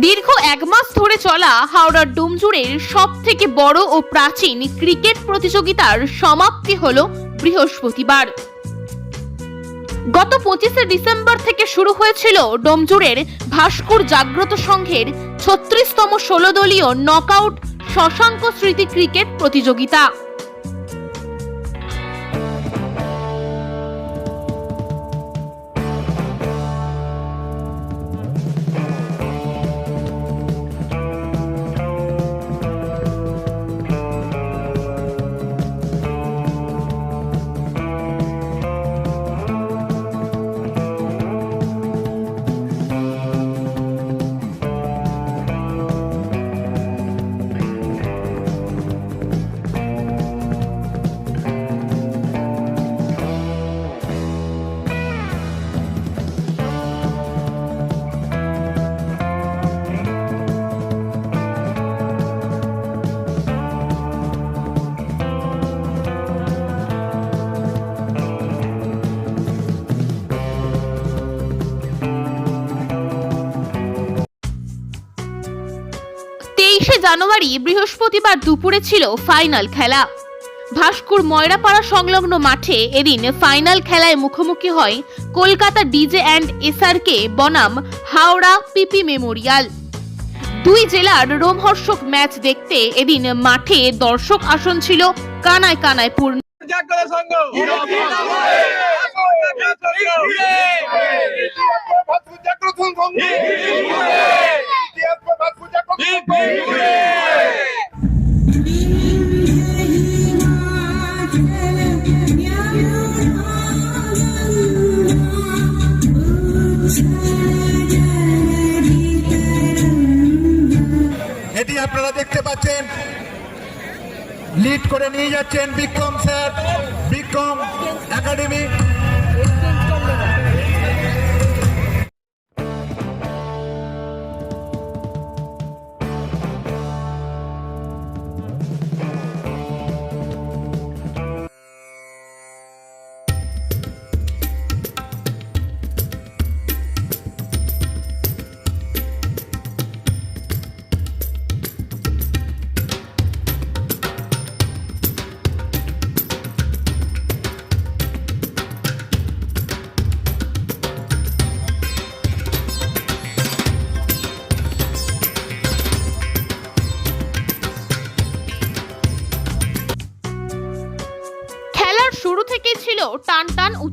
দীর্ঘ এক মাস ধরে চলা হাওড়ার ডুমজুড়ের সব থেকে বড় ও প্রাচীন ক্রিকেট প্রতিযোগিতার সমাপ্তি হল বৃহস্পতিবার। গত পঁচিশে ডিসেম্বর থেকে শুরু হয়েছিল ডোমজুড়ের ভাস্কর জাগ্রত সংঘের ছত্রিশতম ষোলো দলীয় নকআউট শশাঙ্ক স্মৃতি ক্রিকেট প্রতিযোগিতা। তেইশে জানুয়ারি বৃহস্পতিবার দুপুরে ছিল ফাইনাল খেলা। ভাস্কুর ময়রাপাড়া সংলগ্ন মাঠে এদিন ফাইনাল খেলায় মুখোমুখি হয় কলকাতা ডিজে অ্যান্ড এসআরকে বনাম হাওড়া পিপি মেমোরিয়াল। দুই জেলার রোমহর্ষক ম্যাচ দেখতে এদিন মাঠে দর্শক আসন ছিল কানায় কানায় পূর্ণ। সংঘ। এটি আপনারা দেখতে পাচ্ছেন। লিড করে নিয়ে যাচ্ছেন বিক্রম স্যার। বিক্রম একাডেমি।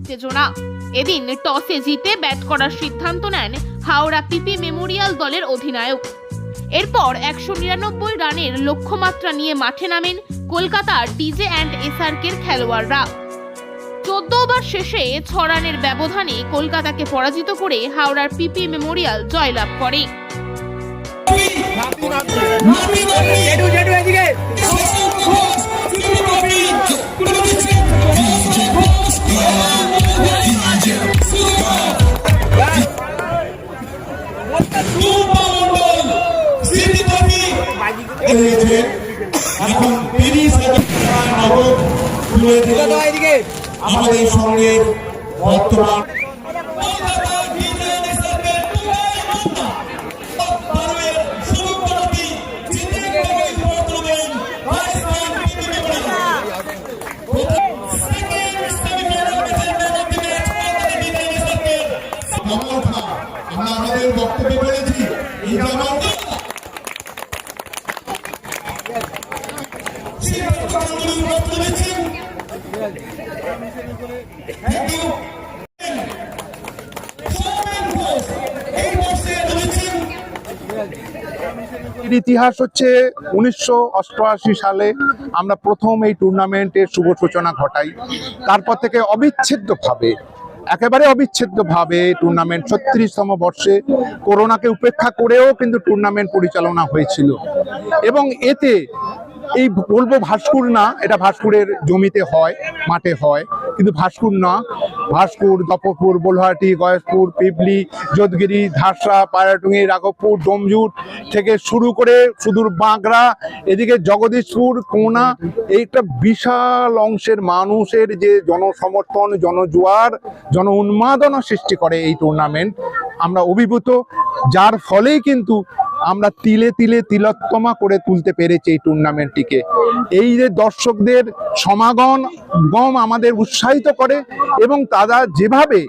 উত্তেজনা। এদিন টসে জিতে ব্যাট করার সিদ্ধান্ত নেন হাওড়া পিপি মেমোরিয়াল দলের অধিনায়ক। এরপর একশো নিরানব্বই রানের লক্ষ্যমাত্রা নিয়ে মাঠে নামেন কলকাতার ডিজে অ্যান্ড এসআরকের খেলোয়াড়রা। চোদ্দ ওভার শেষে ছ রানের ব্যবধানে কলকাতাকে পরাজিত করে হাওড়ার পিপি মেমোরিয়াল জয়লাভ করে। রয়েছে এখন তিরিশ হাজার আমাদের সঙ্গে বর্তমান এর ইতিহাস হচ্ছে উনিশশো অষ্টআশি সালে আমরা প্রথম এই টুর্নামেন্টের শুভ সূচনা ঘটাই। তারপর থেকে অবিচ্ছেদ্যভাবে, একেবারে অবিচ্ছেদ্যভাবে টুর্নামেন্ট ছত্রিশতম বর্ষে করোনাকে উপেক্ষা করেও কিন্তু টুর্নামেন্ট পরিচালনা হয়েছিল। এবং এতে এই বলব ভাস্কুর না এটা ভাস্কুরের জমিতে হয়, মাঠে হয়। কিন্তু ভাস্কুর না। ভাস্কুর দপপুর, বোলহাটি, গয়েশপুর, পিপলি যোধগিরি ধারসা পায়রাটুঙ্গি, রাঘবপুর, ডোমজুট থেকে শুরু করে সুদূর বাঁকড়া, এদিকে জগদীশপুর কোনা এইটা বিশাল অংশের মানুষের যে জনসমর্থন, জনজোয়ার জন উন্মাদনা সৃষ্টি করে এই টুর্নামেন্ট আমরা অভিভূত, যার ফলেই কিন্তু আমরা তিলে তিলে তিলোত্তমা করে তুলতে পেরেছি এই টুর্নামেন্টটিকে এই যে দর্শকদের সমাগম, গম আমাদের উৎসাহিত করে এবং তারা যেভাবে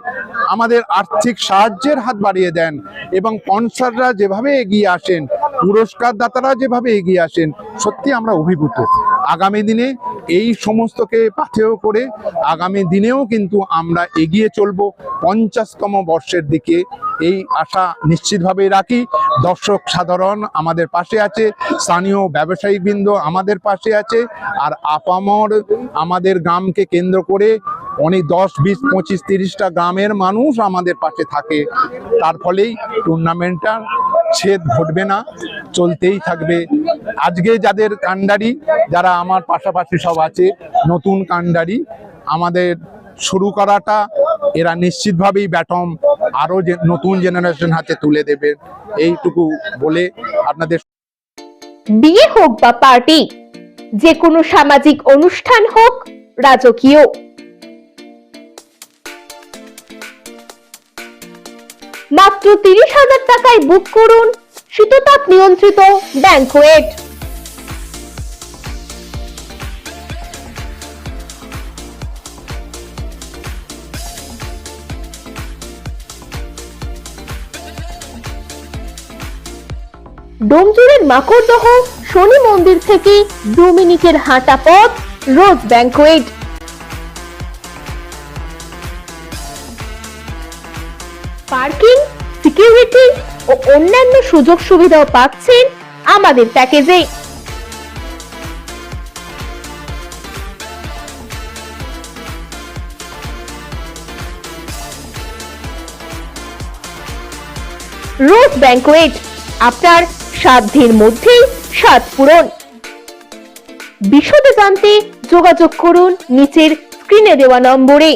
আমাদের আর্থিক সাহায্যের হাত বাড়িয়ে দেন এবং স্পন্সাররা যেভাবে এগিয়ে আসেন, পুরস্কারদাতারা যেভাবে এগিয়ে আসেন, সত্যি আমরা অভিভূত। আগামী দিনে এই সমস্তকে পাথেয় করে আগামী দিনেও কিন্তু আমরা এগিয়ে চলবো পঞ্চাশতম বর্ষের দিকে। এই আশা নিশ্চিতভাবে রাখি। দর্শক সাধারণ আমাদের পাশে আছে, স্থানীয় ব্যবসায়িকবৃন্দ আমাদের পাশে আছে, আর আপামর আমাদের গ্রামকে কেন্দ্র করে অনেক দশ, বিশ, পঁচিশ, তিরিশটা গ্রামের মানুষ আমাদের পাশে থাকে। তার ফলেই টুর্নামেন্টটা ছেদ ঘটবে না, চলতেই থাকবে। আজকে যাদের কান্ডারি যারা আমার পাশাপাশি সব আছে, নতুন কান্ডারি আমাদের শুরু করাটা এরা নিশ্চিতভাবেই ব্যাটম আরও যে নতুন জেনারেশন হাতে তুলে দেবে। এইটুকু বলে আপনাদের বিয়ে হোক বা পার্টি, যে কোনো সামাজিক অনুষ্ঠান হোক, রাজকীয়। মাত্র তিরিশ হাজার টাকায় বুক করুন শীততাপ নিয়ন্ত্রিত ব্যাংকোয়েট ডোমজুড়ের মাকড়দহ শনি মন্দির থেকে দু মিনিটের হাঁটা পথ রোজ ব্যাংকোয়েট পার্কিং, সিকিউরিটি ও অন্যান্য সুযোগ সুবিধাও পাচ্ছেন আমাদের প্যাকেজে। রোজ ব্যাংকোয়েট, আপনার সাধ্যের মধ্যেই স্বাদ পূরণ। বিশদে জানতে যোগাযোগ করুন নিচের স্ক্রিনে দেওয়া নম্বরে।